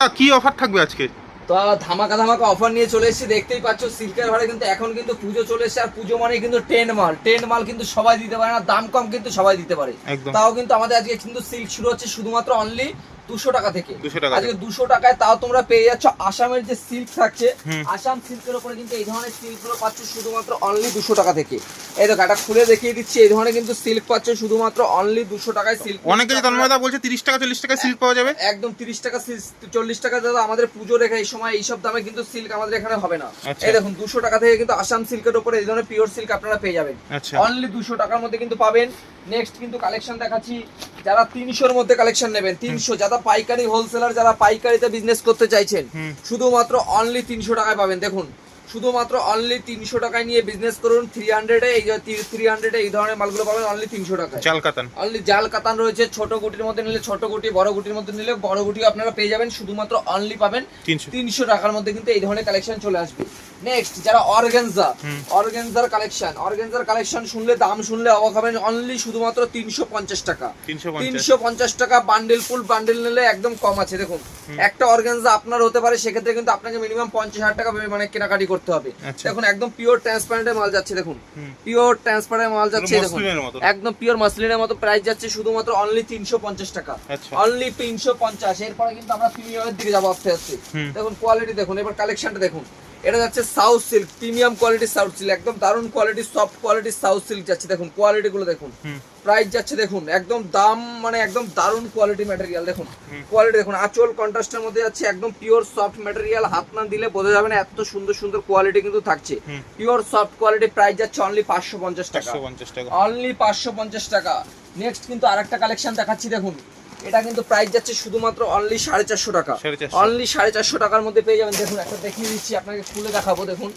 কি অফার থাকবে আজকে? তো ধামাকা ধামাকা অফার নিয়ে চলে এসেছি দেখতেই পাচ্ছ সিল্কের ঘরে কিন্তু এখন কিন্তু পুজো চলে এসেছে আর পুজো মানে কিন্তু টেন মাল। টেন মাল কিন্তু সবাই দিতে পারে না দাম কম কিন্তু সবাই দিতে পারে। তাও কিন্তু আমাদের আজকে কিন্তু সিল্ক শুরু হচ্ছে শুধুমাত্র অনলি দুশো টাকা থেকে। 200 টাকা আজকে দুশো টাকায় তাও তোমরা পেয়ে যাচ্ছ। আসামের যে সিল্ক থাকছে আসাম সিল্কের উপরে কিন্তু এই ধরনের সিল্কগুলো পাচ্ছ শুধুমাত্র অনলি দুশো টাকা থেকে। এই দেখো এটা খুলে দেখিয়ে দিচ্ছি এই ধরনের কিন্তু সিল্ক পাচ্ছ শুধুমাত্র অনলি দুশো টাকায় সিল্ক অনেকে যে তন্ময়দা বলছে তিরিশ টাকা চল্লিশ টাকা সিল্ক পাওয়া যাবে। একদম তিরিশ টাকা চল্লিশ টাকা দাদা আমাদের পুজো রেখে এই সময় এইসব দামে কিন্তু সিল্ক আমাদের এখানে হবে না। আচ্ছা। এই দেখুন দুশো টাকা থেকে কিন্তু আসাম সিল্কের উপরে এই ধরনের পিওর সিল্ক আপনারা পেয়ে যাবেন। আচ্ছা। অনলি দুশো টাকার মধ্যে কিন্তু পাবেন। নেক্সট কিন্তু কালেকশন দেখাচ্ছি যারা তিনশোর মধ্যে কালেকশন নেবেন তিনশো যারা পাইকারি হোলসেলার যারা পাইকারিতে বিজনেস করতে চাইছেন শুধুমাত্র অনলি তিনশো টাকায় পাবেন। দেখুন শুধুমাত্র অনলি তিনশো টাকায় নিয়ে বিজনেস করুন থ্রি হান্ড্রেডে এই থ্রি হান্ড্রেডে এই ধরনের মালগুলো পাবেন অনলি তিনশো টাকায়। চাল কাতান। অনলি জাল কাতান রয়েছে ছোট গুটির মধ্যে নিলে ছোট গুটি বড় গুটির মধ্যে নিলে বড় গুটি আপনারা পেয়ে যাবেন শুধুমাত্র অনলি পাবেন তিনশো। তিনশো টাকার মধ্যে কিন্তু এই ধরনের কালেকশন চলে আসবে। নেক্সট যারা অর্গেনজা অর্গেনজার কালেকশন অর্গেনজার কালেকশন শুনলে দাম শুনলে অবাক হবেন অনলি শুধুমাত্র তিনশো পঞ্চাশ টাকা। তিনশো পঞ্চাশ। টাকা বান্ডেল ফুল বান্ডেল নিলে একদম কম আছে দেখুন। একটা অর্গানজা আপনার হতে পারে সেক্ষেত্রে কিন্তু আপনাকে মিনিমাম পঞ্চাশ হাজার টাকা মানে কেনাকাটি করতে হবে। আচ্ছা। দেখুন একদম পিওর ট্রান্সপারেন্টের মাল যাচ্ছে দেখুন। পিওর ট্রান্সপারেন্ট মাল যাচ্ছে দেখুন। একদম পিওর মাসলিনের মতো প্রাইস যাচ্ছে শুধুমাত্র অনলি তিনশো পঞ্চাশ টাকা। আচ্ছা। অনলি তিনশো পঞ্চাশ। এরপরে কিন্তু আমরা প্রিমিয়ামের দিকে যাব আস্তে আস্তে। দেখুন কোয়ালিটি দেখুন এবার কালেকশনটা দেখুন। এটা যাচ্ছে সাউথ সিল্ক প্রিমিয়াম কোয়ালিটির সাউথ সিল্ক একদম দারুণ কোয়ালিটির সফট কোয়ালিটির সাউথ সিল্ক যাচ্ছে। দেখুন কোয়ালিটি গুলো দেখুন। প্রাইস যাচ্ছে দেখুন একদম দাম মানে একদম দারুণ কোয়ালিটি ম্যাটেরিয়াল দেখুন। কোয়ালিটি দেখুন আঁচল কন্ট্রাস্টের মধ্যে যাচ্ছে একদম পিওর সফট ম্যাটেরিয়াল হাত না দিলে বোঝা যাবে না এত সুন্দর সুন্দর কোয়ালিটি কিন্তু থাকছে। পিওর সফট কোয়ালিটি প্রাইস যাচ্ছে অনলি পাঁচশো পঞ্চাশ টাকা। অনলি পাঁচশো পঞ্চাশ টাকা। নেক্সট কিন্তু আরেকটা কালেকশন দেখাচ্ছি দেখুন। এটা কিন্তু প্রাইস যাচ্ছে শুধুমাত্র অনলি সাড়ে চারশো টাকা। অনলি সাড়ে চারশো টাকার মধ্যে পেয়ে যাবেন। দেখুন একটা দেখিয়ে দিচ্ছি আপনাকে খুলে দেখাবো দেখুন।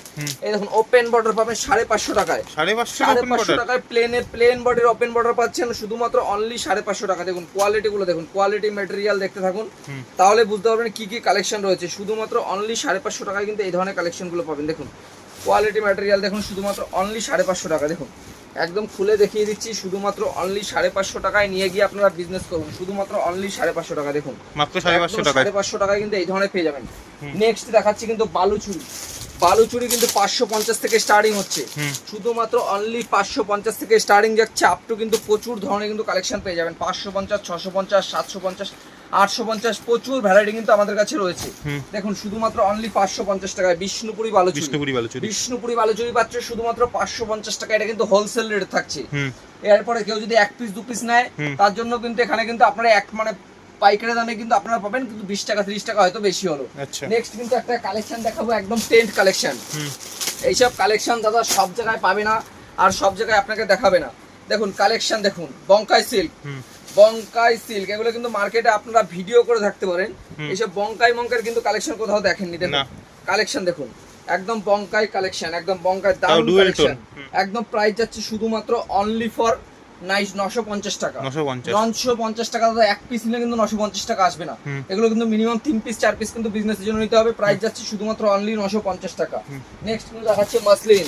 এই দেখুন ওপেন বর্ডার পাবেন সাড়ে পাঁচশো টাকায়। সাড়ে পাঁচশো? টাকায় প্লেনে প্লেন বডির ওপেন বর্ডার পাচ্ছেন শুধুমাত্র অনলি সাড়ে পাঁচশো টাকা। দেখুন কোয়ালিটি গুলো দেখুন কোয়ালিটি ম্যাটেরিয়াল দেখতে থাকুন। তাহলে বুঝতে পারবেন কি কি কালেকশন রয়েছে। শুধুমাত্র অনলি সাড়ে পাঁচশো টাকায় কিন্তু এই ধরনের কালেকশনগুলো পাবেন। দেখুন কোয়ালিটি ম্যাটেরিয়াল দেখুন শুধুমাত্র অনলি সাড়ে পাঁচশো টাকা। দেখুন একদম খুলে দেখিয়ে দিচ্ছি শুধুমাত্র অনলি সাড়ে পাঁচশো টাকায় নিয়ে গিয়ে আপনারা বিজনেস করুন। শুধুমাত্র অনলি সাড়ে পাঁচশো টাকা দেখুন। মাত্র সাড়ে পাঁচশো টাকায়? সাড়ে পাঁচশো টাকায় কিন্তু এই ধরনের পেয়ে যাবেন। নেক্সট দেখাচ্ছি কিন্তু বালুচুরি। বালুচুরি কিন্তু পাঁচশো পঞ্চাশ থেকে স্টার্টিং হচ্ছে। শুধুমাত্র অনলি পাঁচশো পঞ্চাশ থেকে স্টার্টিং যাচ্ছে। আপ টু কিন্তু প্রচুর ধরনের কিন্তু কালেকশন পেয়ে যাবেন। পাঁচশো পঞ্চাশ ছশো পঞ্চাশ সাতশো পঞ্চাশ আটশো পঞ্চাশ প্রচুর ভ্যারাইটি কিন্তু আমাদের কাছে রয়েছে। দেখুন শুধুমাত্র অনলি পাঁচশো পঞ্চাশ টাকায় বিষ্ণুপুরি বালুচুরি। বিষ্ণুপুরি বালুচুরি। বিষ্ণুপুরি বালুচুরি পাচ্ছে শুধুমাত্র পাঁচশো পঞ্চাশ টাকা এটা কিন্তু হোলসেল রেট থাকছে। এরপরে কেউ যদি এক পিস দু পিস নেয় তার জন্য কিন্তু এখানে কিন্তু আপনারা এক মানে পাইকারি দামে কিন্তু আপনারা পাবেন কিন্তু বিশ টাকা ত্রিশ টাকা হয়তো বেশি হলো। আচ্ছা। নেক্সট কিন্তু একটা কালেকশন দেখাবো একদম টেন্ট কালেকশন এইসব কালেকশন দাদা সব জায়গায় পাবে না আর সব জায়গায় আপনাকে দেখাবে না। দেখুন কালেকশন দেখুন বঙ্কাই সিল্ক বঙ্কাই সিল্ক এগুলো কিন্তু মার্কেটে আপনারা ভিডিও করে থাকতে পারেন। এইসব বঙ্কাই মঙ্কার কিন্তু কালেকশন কোথাও দেখেননি দেখুন। না। কালেকশন দেখুন। একদম বঙ্কাই কালেকশন একদম বঙ্কাই dual কালেকশন একদম প্রাইস যাচ্ছে শুধুমাত্র অনলি ফর নাইস নশো পঞ্চাশ টাকা। নশো পঞ্চাশ। টাকা দাদা এক পিস নিলে কিন্তু নশো পঞ্চাশ টাকা আসবে না। এগুলো কিন্তু মিনিমাম তিন পিস চার পিস কিন্তু বিজনেসের জন্য নিতে হবে। প্রাইস যাচ্ছে শুধুমাত্র অনলি নশো পঞ্চাশ টাকা। নেক্সট কিন্তু দেখাচ্ছে মাসলিন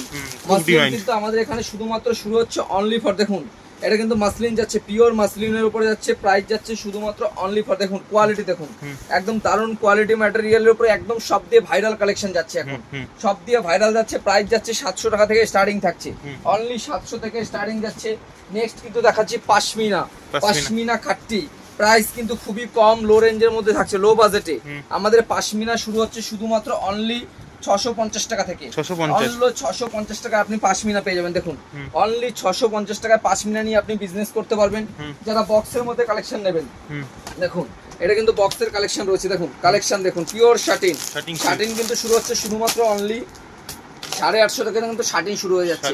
মাসলিন কিন্তু আমাদের এখানে শুধুমাত্র শুরু হচ্ছে অনলি ফর দেখুন। এটা কিন্তু মাসলিন যাচ্ছে পিওর মাসলিনের উপরে যাচ্ছে প্রাইস যাচ্ছে শুধুমাত্র অনলি ফর দেখুন কোয়ালিটি দেখুন। একদম দারুণ কোয়ালিটি ম্যাটেরিয়ালের উপরে একদম সব দিয়ে ভাইরাল কালেকশন যাচ্ছে এখন। সব দিয়ে ভাইরাল যাচ্ছে প্রাইস যাচ্ছে সাতশো টাকা থেকে স্টার্টিং থাকছে। অনলি সাতশো থেকে স্টার্টিং যাচ্ছে। নেক্সট কিন্তু দেখাচ্ছি পাশমিনা। পাশমিনা। খাট্টি। প্রাইস কিন্তু খুবই কম লো রেঞ্জের মধ্যে থাকছে লো বাজেটে আমাদের পাশমিনা শুরু হচ্ছে শুধুমাত্র অনলি ছশো পঞ্চাশ টাকা থেকে। 650 অনলি ছশো পঞ্চাশ টাকা আপনি পাশমিনা পেয়ে যাবেন দেখুন। অনলি ছশো পঞ্চাশ টাকায় পাশমিনা নিয়ে আপনি বিজনেস করতে পারবেন। যারা বক্সের মধ্যে কালেকশন নেবেন দেখুন এটা কিন্তু বক্সের কালেকশন রয়েছে দেখুন কালেকশন দেখুন পিওর শার্টিন Satin শার্টিন কিন্তু শুরু হচ্ছে শুধুমাত্র অনলি সাড়ে আটশো থেকে কিন্তু শার্টিং শুরু হয়ে যাচ্ছে।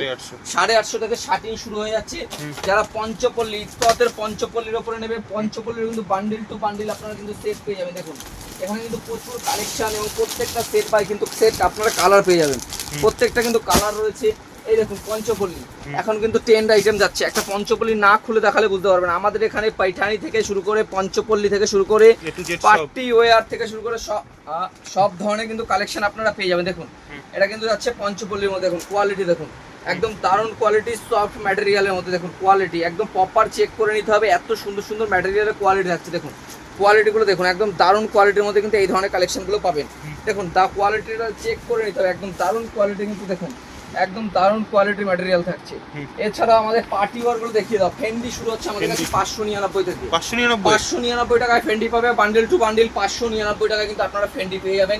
সাড়ে আটশো। থেকে শার্টিং শুরু হয়ে যাচ্ছে। যারা পঞ্চপল্লী ইস্পাতের পঞ্চপল্লীর ওপরে নেবে পঞ্চপল্লীর কিন্তু বান্ডিল টু বান্ডিল আপনারা কিন্তু সেট পেয়ে যাবেন। দেখুন এখানে কিন্তু প্রচুর কালেকশন এবং প্রত্যেকটা সেট পাই কিন্তু সেট আপনারা কালার পেয়ে যাবেন। প্রত্যেকটা কিন্তু কালার রয়েছে। এই দেখুন পঞ্চপল্লী। এখন কিন্তু টেন্ড আইটেম যাচ্ছে। একটা পঞ্চপল্লী না খুলে দেখালে বুঝতে পারবেন আমাদের এখানে পাইঠানি থেকে শুরু করে পঞ্চপল্লী থেকে শুরু করে পার্টি ওয়ার থেকে শুরু করে সব সব ধরনের কিন্তু কালেকশন আপনারা পেয়ে যাবেন। দেখুন এটা কিন্তু যাচ্ছে পঞ্চপল্লীর মধ্যে। দেখুন কোয়ালিটি দেখুন। একদম দারুণ কোয়ালিটি সফট ম্যাটেরিয়ালের মধ্যে। দেখুন কোয়ালিটি একদম প্রপার চেক করে নিতে হবে। এত সুন্দর সুন্দর ম্যাটেরিয়ালের কোয়ালিটি থাকছে দেখুন কোয়ালিটিগুলো দেখুন। একদম দারুণ কোয়ালিটির মধ্যে কিন্তু এই ধরনের কালেকশনগুলো পাবেন। দেখুন দা কোয়ালিটিটা চেক করে নিতে হবে। একদম দারুণ কোয়ালিটি কিন্তু দেখুন। একদম দারুণ কোয়ালিটির ম্যাটেরিয়াল থাকছে। এছাড়া আমাদের পার্টি ওয়ারগুলো দেখিয়ে দাও। ফেন্ডি শুরু হচ্ছে আমাদের কাছে। পাঁচশো নিরানব্বই থেকে। পাঁচশো নিরানব্বই? পাঁচশো নিরানব্বই টাকায় ফেন্ডি পাবে। বান্ডেল টু বান্ডেল পাঁচশো নিরানব্বই টাকায় কিন্তু আপনারা ফেন্ডি পেয়ে যাবেন।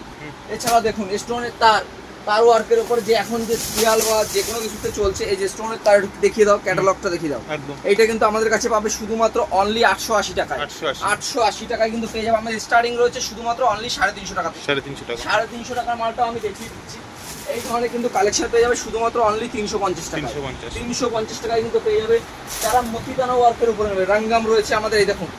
এছাড়া দেখুন স্টোনের তার। তার ওয়ার্কের উপর যে এখন যে সিরিয়াল বা যে কোনো কিছুতে চলছে এই যে স্টোনের তার দেখিয়ে দাও ক্যাটালগটা দেখিয়ে দাও। একদম। এইটা কিন্তু আমাদের কাছে পাবে শুধুমাত্র অনলি আটশো আশি টাকায়। 880 আটশো আশি টাকায় কিন্তু পেয়ে যাবে আমাদের স্টার্টিং রয়েছে শুধুমাত্র অনলি সাড়ে তিনশো টাকা সাড়ে তিনশো টাকা। সাড়ে তিনশো টাকার মালটাও আমি দেখিয়ে দিচ্ছি। এই ধরনের কিন্তু কালেকশন পেয়ে যাবে শুধুমাত্র অনলি তিনশো পঞ্চাশ টাকা তিনশো পঞ্চাশ। টাকায় কিন্তু পেয়ে যাবে। যারা মতিদানা ওয়ার্কের উপরে নেবে রাঙ্গাম রয়েছে আমাদের এই দেখুন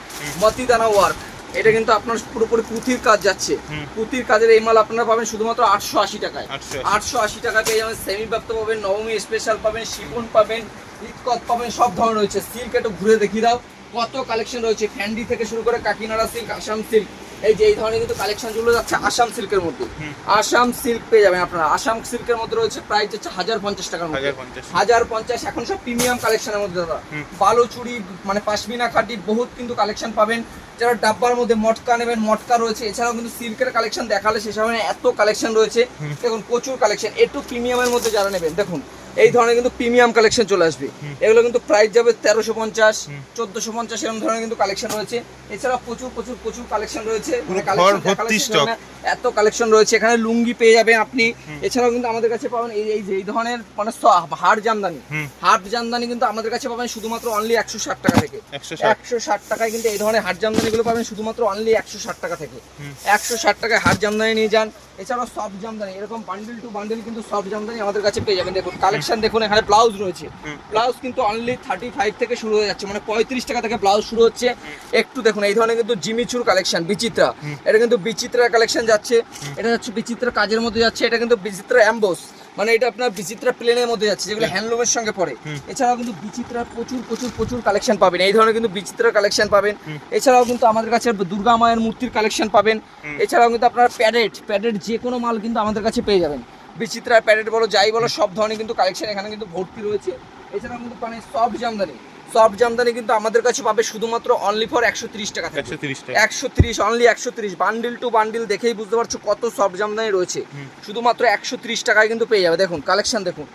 মতিদানা ওয়ার্ক এটা কিন্তু আপনার পুরোপুরি পুঁথির কাজ যাচ্ছে। পুঁথির কাজের এই মাল আপনারা পাবেন শুধুমাত্র আটশো আশি টাকায়। আটশো আশি। টাকা পেয়ে যাবেন সেমি প্রাপ্ত পাবেন নবমী স্পেশাল পাবেন শিপন পাবেন ইটকত পাবেন সব ধরনের রয়েছে। সিল্ক একটু ঘুরে দেখিয়ে দাও। কত কালেকশন রয়েছে। ফ্যান্ডি থেকে শুরু করে কাকিনাড়া সিল্ক আসাম সিল্ক এই যে এই ধরনের কিন্তু কালেকশনগুলো যাচ্ছে আসাম সিল্কের মধ্যে। আসাম সিল্ক পেয়ে যাবেন আপনারা। আসাম সিল্কের মধ্যে রয়েছে প্রাইস হচ্ছে হাজার পঞ্চাশ টাকার মধ্যে। হাজার পঞ্চাশ। এখন সব প্রিমিয়াম কালেকশনের মধ্যে দাদা। হুম। বালুচুরি মানে পাশমিনা খাটি বহুত কিন্তু কালেকশন পাবেন। যারা ডাব্বার মধ্যে মটকা নেবেন মটকা রয়েছে। এছাড়াও কিন্তু সিল্কের কালেকশন দেখালে সে সময় এত কালেকশন রয়েছে। দেখুন প্রচুর কালেকশন। একটু প্রিমিয়ামের মধ্যে যারা নেবেন দেখুন। এই ধরনের কিন্তু প্রিমিয়াম কালেকশন চলে আসবে। এগুলো কিন্তু প্রাইস যাবে তেরোশো পঞ্চাশ চোদ্দশো পঞ্চাশ এরকম ধরনের কিন্তু কালেকশন রয়েছে। এছাড়া প্রচুর প্রচুর প্রচুর কালেকশন রয়েছে। মানে। এত কালেকশন রয়েছে। এখানে লুঙ্গি পেয়ে যাবেন আপনি। এছাড়াও কিন্তু আমাদের কাছে পাবেন এই এই যে এই ধরনের মানে হাড় জামদানি। হাট জামদানি কিন্তু আমাদের কাছে পাবেন শুধুমাত্র অনলি একশো ষাট টাকা থেকে। একশো ষাট। টাকায় কিন্তু এই ধরনের হাট জামদানিগুলো পাবেন শুধুমাত্র অনলি একশো ষাট টাকা থেকে। একশো ষাট টাকায় হাট জামদানি নিয়ে যান। এছাড়াও সফট জামদানি এরকম বান্ডেল টু বান্ডেল কিন্তু সফট জামদানি আমাদের কাছে পেয়ে যাবেন। দেখুন কালেকশন দেখুন এখানে ব্লাউজ রয়েছে। ব্লাউজ কিন্তু অনলি থার্টি ফাইভ থেকে শুরু হয়ে যাচ্ছে মানে পঁয়ত্রিশ টাকা থেকে ব্লাউজ শুরু হচ্ছে। একটু দেখুন এই ধরনের কিন্তু জিমিচুর কালেকশন বিচিত্রা। এটা কিন্তু বিচিত্রা কালেকশন যাচ্ছে। এটা হচ্ছে বিচিত্রা কাজের মধ্যে যাচ্ছে এটা কিন্তু বিচিত্রা অ্যাম্বোস মানে এটা আপনার বিচিত্রা প্লেনের মধ্যে যাচ্ছে যেগুলো হ্যান্ডলুমের সঙ্গে পড়ে। এছাড়াও কিন্তু বিচিত্রা প্রচুর প্রচুর প্রচুর কালেকশন পাবেন। এই ধরনের কিন্তু বিচিত্রা কালেকশন পাবেন। এছাড়াও কিন্তু আমাদের কাছে দুর্গা মায়ের মূর্তির কালেকশন পাবেন। এছাড়াও কিন্তু আপনার প্যাডেট প্যাডেট যে কোনো মাল কিন্তু আমাদের কাছে পেয়ে যাবেন। বিচিত্রা প্যাডেট বলো যাই বলো সব ধরনের কিন্তু কালেকশন এখানে কিন্তু ভর্তি রয়েছে। এছাড়াও কিন্তু মানে সব জামদানি। সফট জামদানি কিন্তু আমাদের কাছে পাবে শুধুমাত্র অনলি ফর একশো তিরিশ টাকা থেকে। একশো তিরিশ একশো তিরিশ অনলি একশো তিরিশ। বান্ডিল টু বান্ডিল দেখেই বুঝতে পারছ কত সফট জামদানি রয়েছে। শুধুমাত্র একশো তিরিশ টাকায় কিন্তু পেয়ে যাবে। দেখুন কালেকশন দেখুন।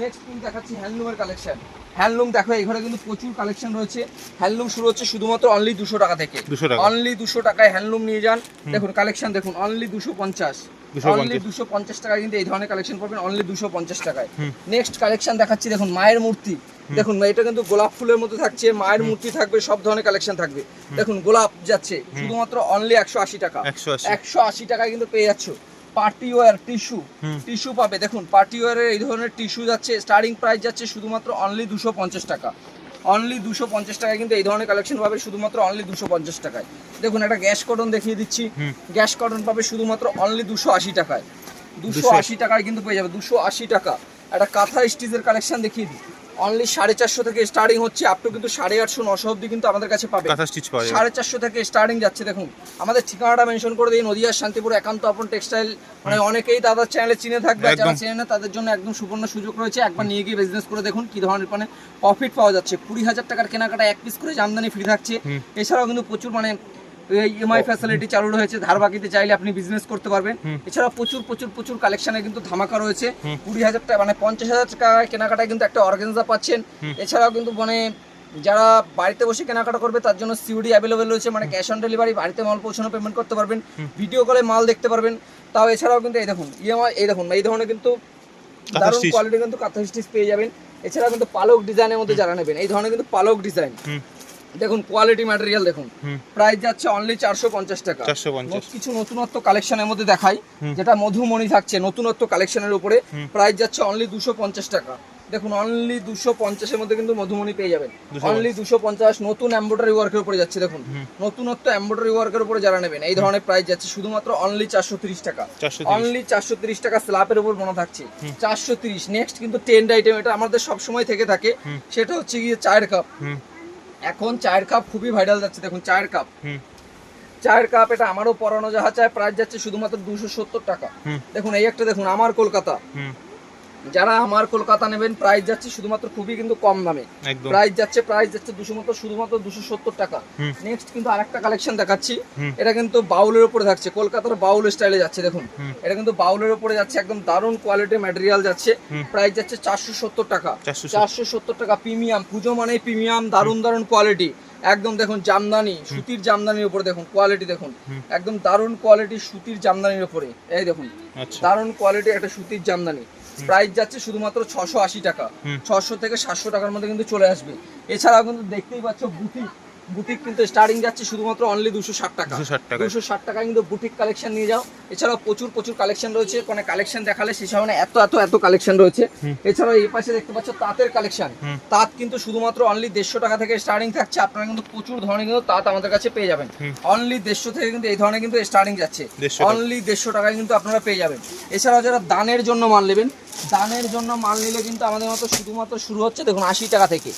নেক্সট কিন্তু দেখাচ্ছি হ্যান্ডলুমের কালেকশন হ্যান্ডলুম দেখো এই ঘরে কিন্তু প্রচুর কালেকশন রয়েছে। হ্যান্ডলুম শুরু হচ্ছে শুধুমাত্র অনলি দুশো টাকা থেকে। অনলি দুশো টাকায় হ্যান্ডলুম নিয়ে যান। দেখুন কালেকশন দেখুন অনলি দুশো পঞ্চাশ। অনলি দুশো পঞ্চাশ টাকায় কিন্তু এই ধরনের কালেকশন পাবেন অনলি দুশো পঞ্চাশ টাকায়। নেক্সট কালেকশন দেখাচ্ছি দেখুন মায়ের মূর্তি। দেখুন এটা কিন্তু গোলাপ ফুলের মধ্যে থাকছে মায়ের মূর্তি থাকবে সব ধরনের কালেকশন থাকবে। দেখুন গোলাপ যাচ্ছে শুধুমাত্র অনলি একশো আশি টাকা। একশো আশি। টাকায় কিন্তু পেয়ে যাচ্ছ। পার্টি ওয়ার টিস্যু টিস্যু পাবে। দেখুন পার্টি ওয়ারের এই ধরনের টিস্যু যাচ্ছে স্টার্টিং প্রাইস যাচ্ছে শুধুমাত্র অনলি দুশো পঞ্চাশ টাকা। অনলি দুশো পঞ্চাশ টাকায় কিন্তু এই ধরনের কালেকশন পাবে শুধুমাত্র অনলি দুশো পঞ্চাশ টাকায়। দেখুন একটা গ্যাস কটন দেখিয়ে দিচ্ছি। গ্যাস কটন পাবে শুধুমাত্র অনলি দুশো আশি টাকায়। দুশো আশি টাকায় কিন্তু পেয়ে যাবে দুশো আশি টাকা। একটা কাঁথা স্টিচের কালেকশন দেখিয়ে দিই অনলি সাড়ে চারশো থেকে স্টার্টিং হচ্ছে আপ টু কিন্তু সাড়ে আটশো নশো অব্দি কিন্তু আমাদের কাছে পাবে। সাড়ে চারশো থেকে স্টার্টিং যাচ্ছে দেখুন। আমাদের ঠিকানাটা মেনশন করে দিই নদিয়ার শান্তিপুর একান্ত আপন টেক্সটাইল মানে অনেকেই দাদার চ্যানেলে চিনে থাকবে যারা। চেনে না তাদের জন্য একদম সুবর্ণ সুযোগ রয়েছে। একবার নিয়ে গিয়ে বিজনেস করে দেখুন কি ধরনের মানে প্রফিট পাওয়া যাচ্ছে। কুড়ি হাজার টাকার কেনাকাটা এক পিস করে জামদানি ফ্রি থাকছে। এছাড়াও কিন্তু প্রচুর মানে ইএমআই ফ্যাসিলিটি চালু রয়েছে। ধার বাকিতে চাইলে আপনি বিজনেস করতে পারবেন। এছাড়া প্রচুর প্রচুর প্রচুর কালেকশনে কিন্তু ধামাকা রয়েছে। কুড়ি হাজার টাকা মানে পঞ্চাশ হাজার টাকা কেনাকাটায় কিন্তু একটা অর্গানজা পাচ্ছেন। এছাড়াও কিন্তু মানে যারা বাড়িতে বসে কেনাকাটা করবে তার জন্য সিউডি অ্যাভেলেবেল রয়েছে। মানে ক্যাশ অন ডেলিভারি বাড়িতে মাল পৌঁছানো পেমেন্ট করতে পারবেন। ভিডিও কলে মাল দেখতে পারবেন। তাও এছাড়াও কিন্তু এই দেখুন ইএমআই এই দেখুন এই ধরনের কিন্তু দারুণ কোয়ালিটি কিন্তু কাঁথা স্টিচ পেয়ে যাবেন। এছাড়াও কিন্তু পালক ডিজাইনের মধ্যে যারা নেবেন এই ধরনের কিন্তু পালক ডিজাইন দেখুন কোয়ালিটি ম্যাটেরিয়াল দেখুন। প্রাইস যাচ্ছে অনলি চারশো পঞ্চাশ টাকা। কিছু নতুনত্ব কালেকশনের মধ্যে দেখাই যেটা মধুমণি থাকছে নতুনত্ব কালেকশনের উপরে। প্রাইস যাচ্ছে অনলি দুশো পঞ্চাশ টাকা। দেখুন অনলি দুশো পঞ্চাশের মধ্যে কিন্তু মধুমণি পেয়ে যাবেন। অনলি দুশো পঞ্চাশ নতুন এম্ব্রয়ডারি ওয়ার্কের উপরে যাচ্ছে দেখুন। নতুনত্ব এম্ব্রয়ডারি ওয়ার্কের উপরে যারা নেবেন এই ধরনের প্রাইস যাচ্ছে শুধুমাত্র অনলি চারশো তিরিশ টাকা। অনলি চারশো তিরিশ টাকা স্ল্যাপের উপর বোনা থাকছে। চারশো তিরিশ নেক্সট কিন্তু টেন্ড আইটেম এটা আমাদের সবসময় থেকে থাকে। সেটা হচ্ছে গিয়ে চায়ের কাপ এখন চায়ের কাপ খুবই ভাইরাল যাচ্ছে দেখুন চায়ের কাপ চায়ের কাপ এটা আমারও পরানো যাহা চায় প্রাইস যাচ্ছে শুধুমাত্র দুশো সত্তর টাকা। দেখুন এই একটা দেখুন আমার কলকাতা। যারা আমার কলকাতা নেবেন প্রাইস যাচ্ছে শুধুমাত্র খুবই কিন্তু কম দামে। প্রাইস যাচ্ছে প্রাইস যাচ্ছে দুশো মতো শুধুমাত্র দুশো সত্তর টাকা নেক্সট কিন্তু আরেকটা কালেকশন দেখাচ্ছি। এটা কিন্তু বাউলের উপরে থাকছে কলকাতার বাউল স্টাইলে যাচ্ছে দেখুন। এটা কিন্তু বাউলের উপরে যাচ্ছে একদম দারুণ কোয়ালিটির ম্যাটেরিয়াল যাচ্ছে। প্রাইস যাচ্ছে চারশো সত্তর টাকা। চারশো সত্তর টাকা প্রিমিয়াম পুজো মানে প্রিমিয়াম দারুণ দারুণ কোয়ালিটি একদম দেখুন জামদানি সুতির জামদানির উপরে দেখুন কোয়ালিটি দেখুন। একদম দারুণ কোয়ালিটি সুতির জামদানির উপরে। এই দেখুন আচ্ছা। দারুণ কোয়ালিটি একটা সুতির জামদানি। প্রাইস যাচ্ছে শুধুমাত্র ছশো আশি টাকা। ছশো থেকে সাতশো টাকার মধ্যে কিন্তু চলে আসবে। এছাড়াও কিন্তু দেখতেই পাচ্ছ বুটিক বুটিক কিন্তু স্টার্টিং যাচ্ছে শুধুমাত্র অনলি দুশো ষাট টাকা। 260 টাকা। দুশো ষাট টাকায় কিন্তু বুটিক কালেকশন নিয়ে যাও। এছাড়াও প্রচুর প্রচুর কালেকশন রয়েছে। মানে কালেকশন দেখালে সেই সময় এত এত এত কালেকশন রয়েছে। এছাড়াও এই পাশে দেখতে পাচ্ছ তাঁতের কালেকশন তাঁত কিন্তু শুধুমাত্র অনলি দেড়শো টাকা থেকে স্টার্টিং থাকছে। আপনারা কিন্তু প্রচুর ধরনের কিন্তু তাঁত আমাদের কাছে পেয়ে যাবেন। অনলি দেড়শো থেকে কিন্তু এই ধরনের কিন্তু স্টার্টিং যাচ্ছে। অনলি দেড়শো টাকায় কিন্তু আপনারা পেয়ে যাবেন। এছাড়াও যারা দানের জন্য মাল নেবেন দানের জন্য মাল নিলে কিন্তু আমাদের মতো শুধুমাত্র শুরু হচ্ছে দেখুন আশি টাকা থেকে।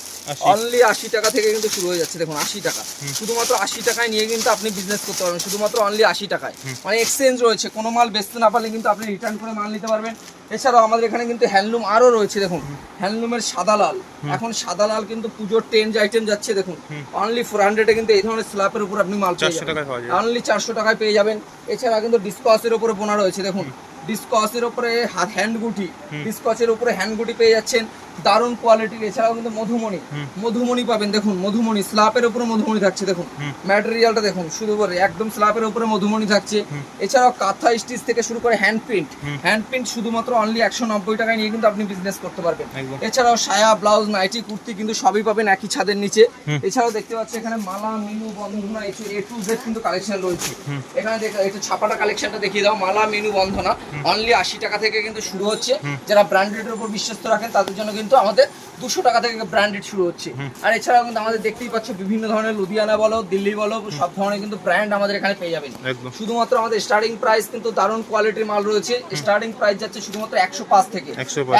অনলি আশি টাকা থেকে কিন্তু শুরু হয়ে যাচ্ছে দেখুন আশি টাকা। শুধুমাত্র আশি টাকায় নিয়ে কিন্তু আপনি বিজনেস করতে পারবেন। শুধুমাত্র অনলি আশি টাকায়। মানে এক্সচেঞ্জ রয়েছে। কোনো মাল বেচতে না পারলে কিন্তু আপনি রিটার্ন করে মাল নিতে পারবেন। এছাড়াও আমাদের এখানে কিন্তু হ্যান্ডলুম আরও রয়েছে দেখুন। হ্যান্ডলুমের সাদা লাল। এখন সাদা লাল কিন্তু পুজোর টেন্স আইটেম যাচ্ছে দেখুন। অনলি ফোর হান্ড্রেডে কিন্তু এই ধরনের স্ল্যাপের উপর আপনি মাল পেয়ে 400 যাবেন। টাকায় অনলি চারশো টাকায় পেয়ে যাবেন। এছাড়া কিন্তু ডিসকাসের উপরে বোনা রয়েছে দেখুন। ডিসকাসের উপরে হ্যান্ড গুটি ডিসকাসের উপরে হ্যান্ড গুটি পেয়ে যাচ্ছেন। দারুণ কোয়ালিটির এছাড়াও কিন্তু মধুমণি। মধুমণি পাবেন দেখুন মধুমণি স্ল্যাপের উপরে মধুমণি থাকছে দেখুন। ম্যাটেরিয়ালটা দেখুন শুধু করে একদম স্ল্যাপের উপরে মধুমণি থাকছে। এছাড়াও কাঁথা স্টিচ থেকে শুরু করে হ্যান্ড প্রিন্ট হ্যান্ড প্রিন্ট শুধুমাত্র অনলি একশো নব্বই টাকায় নিয়ে কিন্তু আপনি বিজনেস করতে পারবেন। এছাড়াও সায়া ব্লাউজ নাইটি কুর্তি কিন্তু সবই পাবেন একই ছাদের নিচে। এছাড়াও দেখতে পাচ্ছি এখানে মালা মিনু বন্ধনা এ টু জেড কিন্তু কালেকশন রয়েছে। এখানে দেখা একটু ছাপাটা কালেকশনটা দেখিয়ে দাও মালা মিনু বন্ধনা। অনলি আশি টাকা থেকে কিন্তু শুরু হচ্ছে। যারা ব্র্যান্ডেডের উপর বিশ্বস্ত রাখেন তাদের জন্য কিন্তু আমাদের দুশো টাকা থেকে ব্র্যান্ডেড শুরু হচ্ছে। আর এছাড়াও কিন্তু আমাদের দেখতেই পাচ্ছ বিভিন্ন ধরনের লুধিয়ানা বলো দিল্লি বলো সব ধরনের কিন্তু ব্র্যান্ড আমাদের এখানে পেয়ে যাবেন। শুধুমাত্র আমাদের স্টার্টিং প্রাইস কিন্তু দারুণ কোয়ালিটির মাল রয়েছে। স্টার্টিং প্রাইস যাচ্ছে শুধুমাত্র একশো পাঁচ থেকে।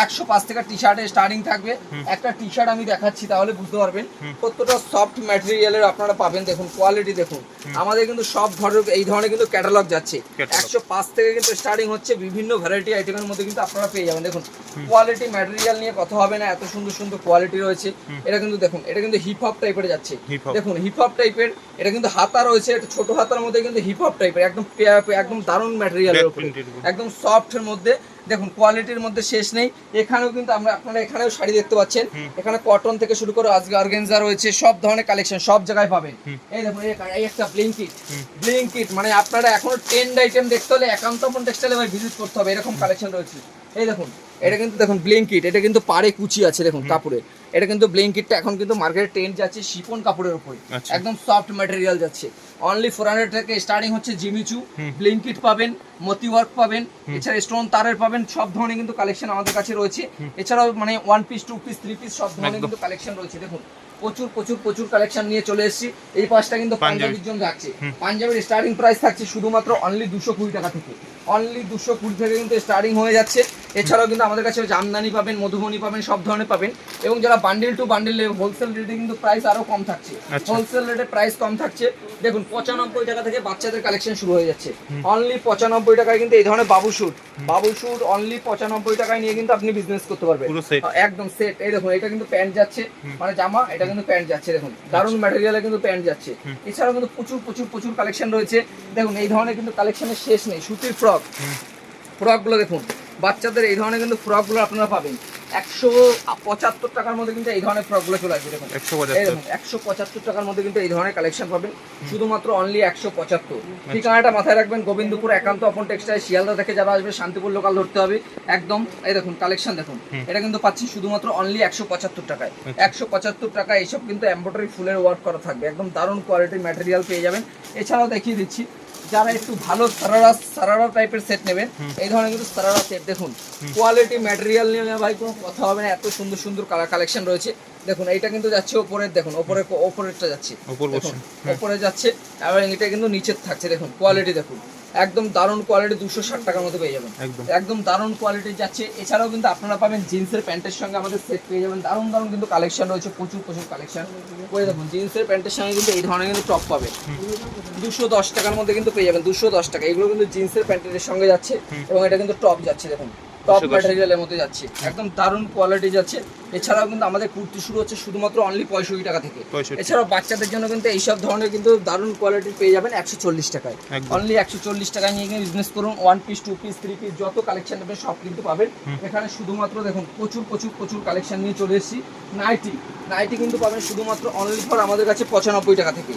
একশো পাঁচ। থেকে টি শার্টের স্টার্টিং থাকবে। একটা টি শার্ট আমি দেখাচ্ছি তাহলে বুঝতে পারবেন। কতটা সফট ম্যাটেরিয়ালের আপনারা পাবেন দেখুন কোয়ালিটি দেখুন। আমাদের কিন্তু সব ধরনের এই ধরনের কিন্তু ক্যাটালগ যাচ্ছে। একশো পাঁচ থেকে কিন্তু স্টার্টিং হচ্ছে। বিভিন্ন ভ্যারাইটি আইটেমের মধ্যে কিন্তু আপনারা পেয়ে যাবেন। দেখুন কোয়ালিটি ম্যাটেরিয়াল নিয়ে কথা হবে না এত সুন্দর সুন্দর কোয়ালিটি রয়েছে। এটা কিন্তু দেখুন এটা কিন্তু হিপ হপ টাইপের যাচ্ছে। দেখুন হিপ হপ টাইপের এটা কিন্তু হাতা রয়েছে এটা ছোট হাতার মধ্যে কিন্তু হিপ হপ টাইপের একদম একদম দারুণ ম্যাটেরিয়ালের উপরে। উপর। একদম সফটের মধ্যে। দেখুন কোয়ালিটির মধ্যে শেষ নেই। এখানেও কিন্তু আমরা আপনারা এখানেও শাড়ি দেখতে পাচ্ছেন। এখানে কটন থেকে শুরু করে আজকে অর্গেনজা রয়েছে সব ধরনের কালেকশন সব জায়গায় পাবেন। এই দেখুন এই একটা ব্লিঙ্কিট ব্লিঙ্কিট মানে আপনারা এখনও টেন্ড আইটেম দেখতে হলে একান্তপন টেক্সটাইলে ভাই ভিজিট করতে হবে এরকম কালেকশন রয়েছে। এই দেখুন এটা কিন্তু দেখুন ব্লেঙ্কিট এটা কিন্তু পাড়ে কুচি আছে দেখুন কাপড়ে। এটা কিন্তু ব্লেঙ্কিটটা এখন কিন্তু মার্কেটে ট্রেন্ড যাচ্ছে শিপন কাপড়ের উপরে। আচ্ছা। একদম সফট ম্যাটেরিয়াল যাচ্ছে। অনলি ফোর হান্ড্রেড থেকে স্টার্টিং হচ্ছে জিমিচু ব্লেঙ্কিট পাবেন। মতি ওয়ার্ক পাবেন এছাড়া স্টোন তারের পাবেন সব ধরনের কিন্তু কালেকশন আমাদের কাছে রয়েছে। এছাড়াও মানে one piece two piece three piece সব ধরনের কিন্তু কালেকশন রয়েছে। দেখুন প্রচুর প্রচুর প্রচুর কালেকশন নিয়ে চলে এসেছি। এই পাশটা কিন্তু পাঞ্জাবি। পাঞ্জাবির জন্য থাকছে পাঞ্জাবির স্টার্টিং প্রাইস থাকছে শুধুমাত্র অনলি দুশো কুড়ি টাকা থেকে। অনলি দুশো কুড়ি থেকে কিন্তু স্টার্টিং হয়ে যাচ্ছে। এছাড়াও কিন্তু আমাদের কাছে জামদানি পাবেন মধুবনী পাবেন সব ধরনের পাবেন। এবং যারা বান্ডেল টু বান্ডেল হোলসেল রেটে কিন্তু প্রাইস আরও কম থাকছে। হোলসেল রেটে প্রাইস কম থাকছে। দেখুন পঁচানব্বই টাকা থেকে বাচ্চাদের কালেকশন শুরু হয়ে যাচ্ছে। অনলি পঁচানব্বই টাকায় কিন্তু এই ধরনের বাবু শুট বাবু শুট অনলি পঁচানব্বই টাকায় নিয়ে কিন্তু আপনি বিজনেস করতে পারবেন। একদম সেট এই দেখুন এটা কিন্তু প্যান্ট যাচ্ছে মানে জামা এটা কিন্তু প্যান্ট যাচ্ছে দেখুন। দারুণ ম্যাটেরিয়ালে কিন্তু প্যান্ট যাচ্ছে। এছাড়াও কিন্তু প্রচুর প্রচুর প্রচুর কালেকশন রয়েছে। দেখুন এই ধরনের কিন্তু কালেকশনের শেষ নেই। সুতির ফ্রক ফ্রকগুলো দেখুন বাচ্চাদের এই ধরনের কিন্তু ফ্রকগুলো আপনারা পাবেন। একশো পঁচাত্তর টাকার মধ্যে কিন্তু এই ধরনের ফ্রকগুলো চলে আসবে দেখুন। একশো পঁচাত্তর। টাকার মধ্যে কিন্তু এই ধরনের কালেকশন পাবেন। শুধুমাত্র অনলি একশো পঁচাত্তর। ঠিকানাটা মাথায় রাখবেন গোবিন্দপুর একান্ত অপন টেক্সটাইল শিয়ালদা থেকে যারা আসবে শান্তিপুর লোকাল ধরতে হবে। একদম এই দেখুন কালেকশন দেখুন। এটা কিন্তু পাচ্ছি শুধুমাত্র অনলি একশো পঁচাত্তর টাকায়। একশো পঁচাত্তর টাকা এইসব কিন্তু এম্ব্রয়ডারি ফুলের ওয়ার্ক করা থাকবে। একদম দারুণ কোয়ালিটির ম্যাটেরিয়াল পেয়ে যাবেন। এছাড়াও দেখিয়ে দিচ্ছি যারা একটু ভালো সারারা সারারা টাইপের সেট নেবেন এই ধরনের কিন্তু সারারা সেট দেখুন। কোয়ালিটি ম্যাটেরিয়াল নিয়ে ভাই কোনো কথা হবে না এত সুন্দর সুন্দর কালার কালেকশন রয়েছে। দেখুন এইটা কিন্তু যাচ্ছে ওপরের দেখুন ওপরে ওপরেরটা যাচ্ছে। ওপর যাচ্ছে এবং এটা কিন্তু নিচের থাকছে দেখুন কোয়ালিটি দেখুন। একদম দারুণ কোয়ালিটি দুশো ষাট টাকার মধ্যে পেয়ে যাবেন। একদম। একদম দারুণ কোয়ালিটি যাচ্ছে। এছাড়াও কিন্তু আপনারা পাবেন জিন্সের প্যান্টের সঙ্গে আমাদের সেট পেয়ে যাবেন। দারুণ দারুণ কিন্তু কালেকশন রয়েছে প্রচুর প্রচুর কালেকশন করে দেখুন জিন্সের প্যান্টের সঙ্গে কিন্তু এই ধরনের কিন্তু টপ পাবে। দুশো দশ টাকার মধ্যে কিন্তু পেয়ে যাবেন দুশো দশ টাকা। এগুলো কিন্তু জিন্সের প্যান্টের সঙ্গে যাচ্ছে এবং এটা কিন্তু টপ যাচ্ছে দেখুন। টপ ম্যাটেরিয়ালের মধ্যে যাচ্ছে। একদম দারুণ কোয়ালিটি যাচ্ছে। এছাড়াও কিন্তু আমাদের কুর্তি শুরু হচ্ছে শুধুমাত্র অনলি পঁয়ষট্টি টাকা থেকে। এছাড়াও বাচ্চাদের জন্য কিন্তু এইসব ধরনের কিন্তু দারুণ কোয়ালিটির পেয়ে যাবেন একশো চল্লিশ টাকায়। অনলি একশো চল্লিশ টাকায় নিয়ে গিয়ে বিজনেস করুন one piece two piece three piece যত কালেকশন নেবেন সব কিন্তু পাবেন। এখানে শুধুমাত্র দেখুন প্রচুর প্রচুর প্রচুর কালেকশন নিয়ে চলে এসেছি। নাইটি নাইটি কিন্তু পাবেন শুধুমাত্র অনলি ফর আমাদের কাছে পঁচানব্বই টাকা থেকে।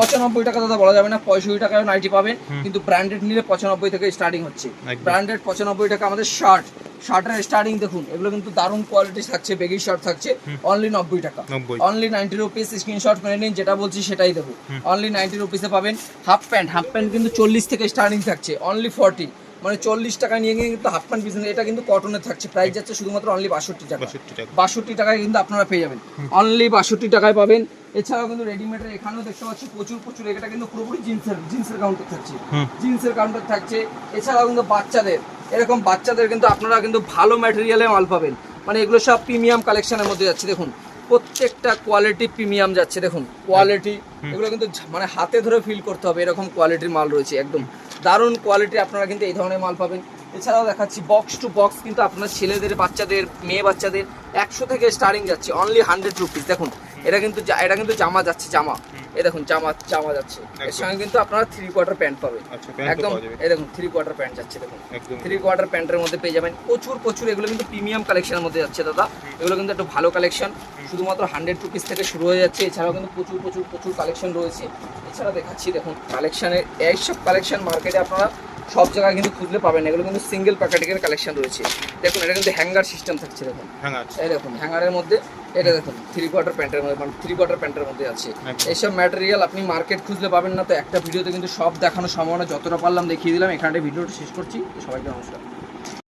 পঁচানব্বই। টাকা দাদা বলা যাবে না পঁয়ষট্টি টাকায় নাইটি পাবেন কিন্তু ব্র্যান্ডেড নিলে পঁচানব্বই থেকে স্টার্টিং হচ্ছে। ব্র্যান্ডেড পঁচানব্বই টাকা আমাদের শার্ট শার্টের স্টার্টিং দেখুন এগুলো কিন্তু দারুণ কোয়ালিটি থাকছে বেগি শার্ট থাকছে অনলি নব্বই টাকা। অনলি নাইনটি রুপিস স্ক্রিনশট করে নিন যেটা বলছি সেটাই দেবো। অনলি নাইনটি রুপিসে পাবেন হাফ প্যান্ট হাফ প্যান্ট কিন্তু চল্লিশ থেকে স্টার্টিং থাকছে অনলি ফর্টি মানে চল্লিশ টাকা নিয়ে গিয়ে কিন্তু হাফ প্যান্ট বিজনেস এটা কিন্তু কটনের থাকছে প্রাইস যাচ্ছে শুধুমাত্র অনলি বাষট্টি টাকা। 62 টাকা। বাষট্টি টাকায় কিন্তু আপনারা পেয়ে যাবেন। অনলি বাষট্টি টাকায় পাবেন। এছাড়াও কিন্তু রেডিমেডের এখানেও দেখতে পাচ্ছি প্রচুর প্রচুর এটা কিন্তু পুরোপুরি জিন্সের জিন্সের কাউন্টার থাকছে। জিন্সের কাউন্টার থাকছে। এছাড়াও কিন্তু বাচ্চাদের এরকম বাচ্চাদের কিন্তু আপনারা কিন্তু ভালো ম্যাটেরিয়ালে মাল পাবেন। মানে এগুলো সব প্রিমিয়াম কালেকশনের মধ্যে যাচ্ছে। দেখুন প্রত্যেকটা কোয়ালিটি প্রিমিয়াম যাচ্ছে। দেখুন কোয়ালিটি এগুলো কিন্তু মানে হাতে ধরে ফিল করতে হবে। এরকম কোয়ালিটির মাল রয়েছে একদম। দারুণ কোয়ালিটি আপনারা কিন্তু এই ধরনের মাল পাবেন। এছাড়াও দেখাচ্ছি বক্স টু বক্স কিন্তু আপনার ছেলেদের বাচ্চাদের মেয়ে বাচ্চাদের একশো থেকে স্টার্টিং যাচ্ছে। অনলি হান্ড্রেড রুপিস দেখুন এটা কিন্তু এটা কিন্তু জামা যাচ্ছে জামা। এই দেখুন জামা জামা যাচ্ছে। এর। সঙ্গে কিন্তু আপনারা থ্রি কোয়ার্টার প্যান্ট পাবেন। আচ্ছা একদম এই দেখুন থ্রি কোয়ার্টার প্যান্ট যাচ্ছে দেখুন। একদম। থ্রি কোয়ার্টার প্যান্টের মধ্যে পেয়ে যাবেন প্রচুর প্রচুর এগুলো কিন্তু প্রিমিয়াম কালেকশনের মধ্যে যাচ্ছে দাদা। এগুলো কিন্তু একটু ভালো কালেকশন শুধুমাত্র হান্ড্রেড রুপিস থেকে শুরু হয়ে যাচ্ছে। এছাড়াও কিন্তু প্রচুর প্রচুর প্রচুর কালেকশন রয়েছে। এছাড়া দেখাচ্ছি দেখুন কালেকশনের এইসব কালেকশন মার্কেটে আপনারা সব জায়গায় কিন্তু খুঁজলে পাবেন। এগুলো কিন্তু সিঙ্গেল প্যাকেটের কালেকশন রয়েছে। দেখুন এটা কিন্তু হ্যাঙ্গার সিস্টেম থাকছে দেখুন। হ্যাঁ আছে এই দেখুন হ্যাঙ্গারের মধ্যে এটা দেখুন থ্রি কোয়ার্টার প্যান্টের মধ্যে মানে থ্রি কোয়ার্টার প্যান্টের মধ্যে আছে। এইসব ম্যাটেরিয়াল আপনি মার্কেট খুঁজলে পাবেন না তো একটা ভিডিওতে কিন্তু সব দেখানো সম্ভাবনা যতটা পারলাম দেখিয়ে দিলাম। এখানে ভিডিওটা শেষ করছি। সবাইকে নমস্কার।